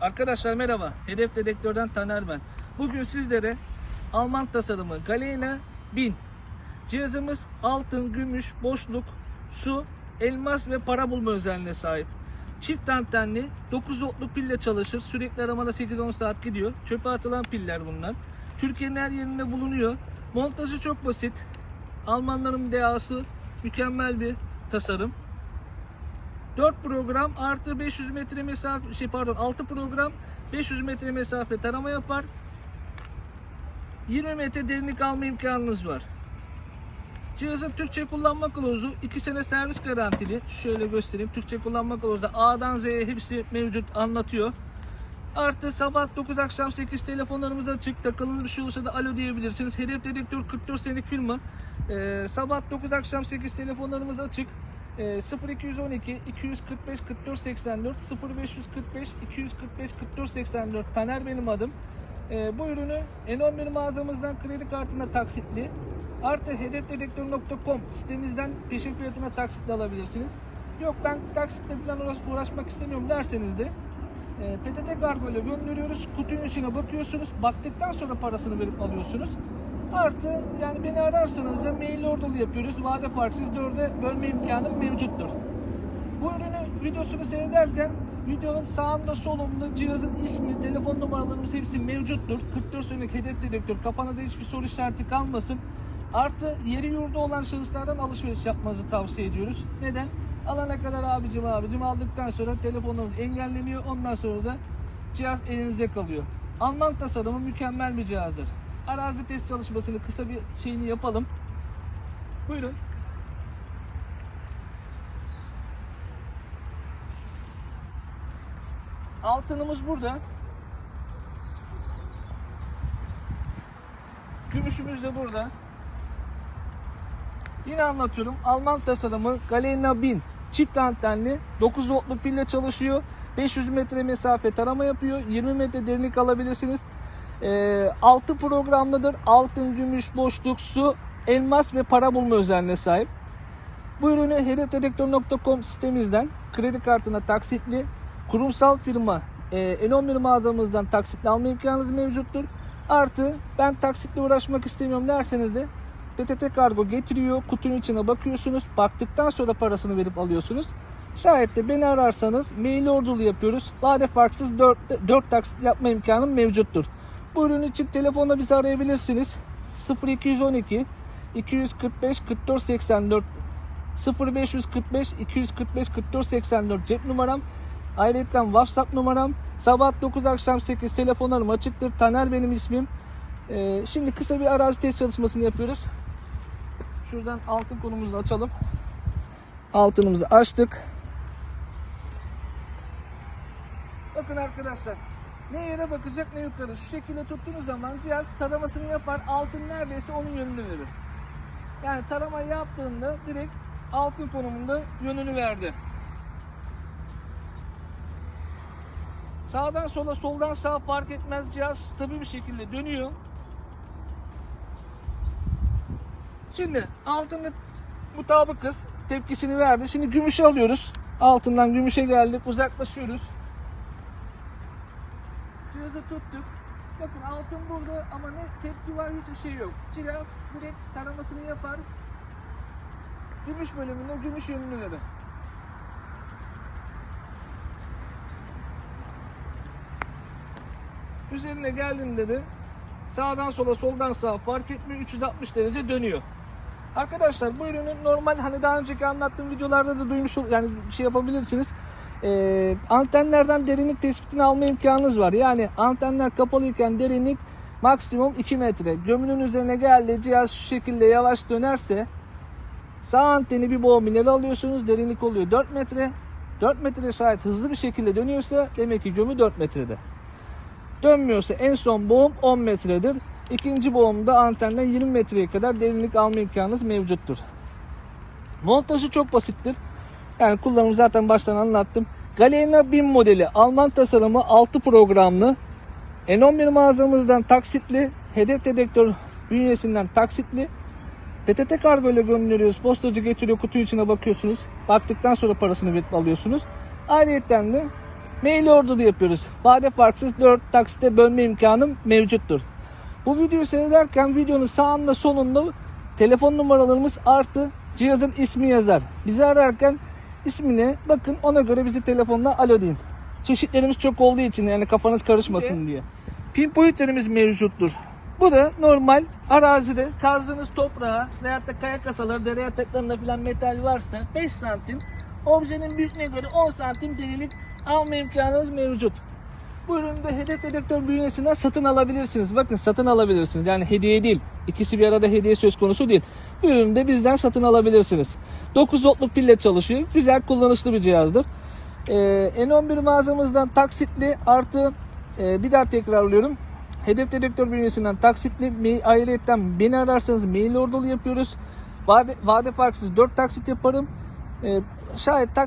Arkadaşlar merhaba. Hedef Dedektör'den Taner ben. Bugün sizlere Alman tasarımı Galena 1000. Cihazımız altın, gümüş, boşluk, su, elmas ve para bulma özelliğine sahip. Çift antenli 9 voltluk pille çalışır. Sürekli aramada 8-10 saat gidiyor. Çöpe atılan piller bunlar. Türkiye'nin her yerinde bulunuyor. Montajı çok basit. Almanların DA'sı mükemmel bir tasarım. 4 program artı 500 metre mesafe şey pardon 6 program 500 metre mesafe tarama yapar. 20 metre derinlik alma imkanınız var. Cihazın Türkçe kullanma kılavuzu 2 sene servis garantili. Şöyle göstereyim. Türkçe kullanma kılavuzu A'dan Z'ye hepsi mevcut anlatıyor. Artı sabah 9 akşam 8 telefonlarımız açık. Takılınız bir şey olursa da alo diyebilirsiniz. Hedef Dedektör 44 senelik firma. Ee, sabah 9 akşam 8 telefonlarımız açık. Ee, 0212 245 44 84 0545 245 44 84 Taner benim adım. Ee, bu ürünü N11 mağazamızdan kredi kartına taksitli artı hedefdedektör.com sitemizden peşin fiyatına taksitle alabilirsiniz. Yok ben taksitle falan uğraş- uğraşmak istemiyorum derseniz de e, PTT kargo ile gönderiyoruz. Kutunun içine bakıyorsunuz. Baktıktan sonra parasını verip alıyorsunuz. Artı yani beni ararsanız da mail ordolu yapıyoruz. Vade farksız 4'e bölme imkanı mevcuttur. Bu ürünü videosunu seyrederken videonun sağında solunda cihazın ismi, telefon numaralarımız hepsi mevcuttur. 44 senelik hedef dedektör. Kafanızda hiçbir soru işareti kalmasın. Artı yeri yurdu olan şahıslardan alışveriş yapmanızı tavsiye ediyoruz. Neden? Alana kadar abicim abicim aldıktan sonra telefonunuz engelleniyor. Ondan sonra da cihaz elinizde kalıyor. Alman tasarımı mükemmel bir cihazdır. Arazi test çalışmasını kısa bir şeyini yapalım. Buyurun. Altınımız burada. Gümüşümüz de burada. Yine anlatıyorum. Alman tasarımı Galena 1000. Çift antenli 9 voltluk pille çalışıyor. 500 metre mesafe tarama yapıyor. 20 metre derinlik alabilirsiniz. Ee, 6 programlıdır. Altın, gümüş, boşluk, su, elmas ve para bulma özelliğine sahip. Bu ürünü hedefdedektör.com sitemizden kredi kartına taksitli kurumsal firma e, N11 mağazamızdan taksitli alma imkanınız mevcuttur. Artı ben taksitle uğraşmak istemiyorum derseniz de PTT kargo getiriyor. Kutunun içine bakıyorsunuz. Baktıktan sonra parasını verip alıyorsunuz. Şayet de beni ararsanız mail ordulu yapıyoruz. Vade farksız 4, 4 taksit yapma imkanım mevcuttur. Bu ürün için telefonla bizi arayabilirsiniz. 0212 245 44 84 0545 245 44 84 cep numaram. Ayrıca WhatsApp numaram. Sabah 9 akşam 8 telefonlarım açıktır. Taner benim ismim. Ee, şimdi kısa bir arazi test çalışmasını yapıyoruz. Şuradan altın konumuzu açalım. Altınımızı açtık. Bakın arkadaşlar. Ne yere bakacak ne yukarı. Şu şekilde tuttuğunuz zaman cihaz taramasını yapar. Altın neredeyse onun yönünü verir. Yani taramayı yaptığında direkt altın konumunda yönünü verdi. Sağdan sola soldan sağa fark etmez cihaz stabil bir şekilde dönüyor. Şimdi altında mutabıkız tepkisini verdi. Şimdi gümüşe alıyoruz. Altından gümüşe geldik uzaklaşıyoruz. Cihazı tuttuk. Bakın altın burada ama ne tepki var hiçbir şey yok. Cihaz direkt taramasını yapar. Gümüş bölümünde gümüş yönünü verir. Üzerine geldiğinde de sağdan sola soldan sağa fark etmiyor 360 derece dönüyor. Arkadaşlar bu ürünün normal hani daha önceki anlattığım videolarda da duymuş yani şey yapabilirsiniz. Ee, antenlerden derinlik tespitini alma imkanınız var. Yani antenler kapalıyken derinlik maksimum 2 metre. Gömünün üzerine geldi cihaz şu şekilde yavaş dönerse sağ anteni bir boğum ileri alıyorsunuz derinlik oluyor 4 metre. 4 metre şayet hızlı bir şekilde dönüyorsa demek ki gömü 4 metrede. Dönmüyorsa en son boğum 10 metredir. İkinci boğumda antenden 20 metreye kadar derinlik alma imkanınız mevcuttur. Montajı çok basittir. Yani kullanımı zaten baştan anlattım. Galena 1000 modeli Alman tasarımı 6 programlı. N11 mağazamızdan taksitli. Hedef dedektör bünyesinden taksitli. PTT kargo ile gönderiyoruz. Postacı getiriyor kutu içine bakıyorsunuz. Baktıktan sonra parasını verip alıyorsunuz. Ayrıca de mail order yapıyoruz. Vade farksız 4 taksite bölme imkanım mevcuttur. Bu videoyu seyrederken videonun sağında solunda telefon numaralarımız artı cihazın ismi yazar. Bizi ararken ismine bakın ona göre bizi telefonla alo deyin. Çeşitlerimiz çok olduğu için yani kafanız karışmasın diye. Pinpointlerimiz mevcuttur. Bu da normal arazide kazdığınız toprağa veyahut da kaya kasaları, dere yataklarında falan metal varsa 5 santim objenin büyüklüğüne göre 10 santim derinlik alma imkanınız mevcut. Bu ürünü de hedef dedektör bünyesinden satın alabilirsiniz. Bakın satın alabilirsiniz. Yani hediye değil. İkisi bir arada hediye söz konusu değil. Bu ürünü de bizden satın alabilirsiniz. 9 voltluk pille çalışıyor. Güzel kullanışlı bir cihazdır. Ee, N11 mağazamızdan taksitli artı e, bir daha tekrarlıyorum. Hedef dedektör bünyesinden taksitli ayrıyetten beni ararsanız mail ordolu yapıyoruz. Vade, vade farksız 4 taksit yaparım. Ee, şayet tak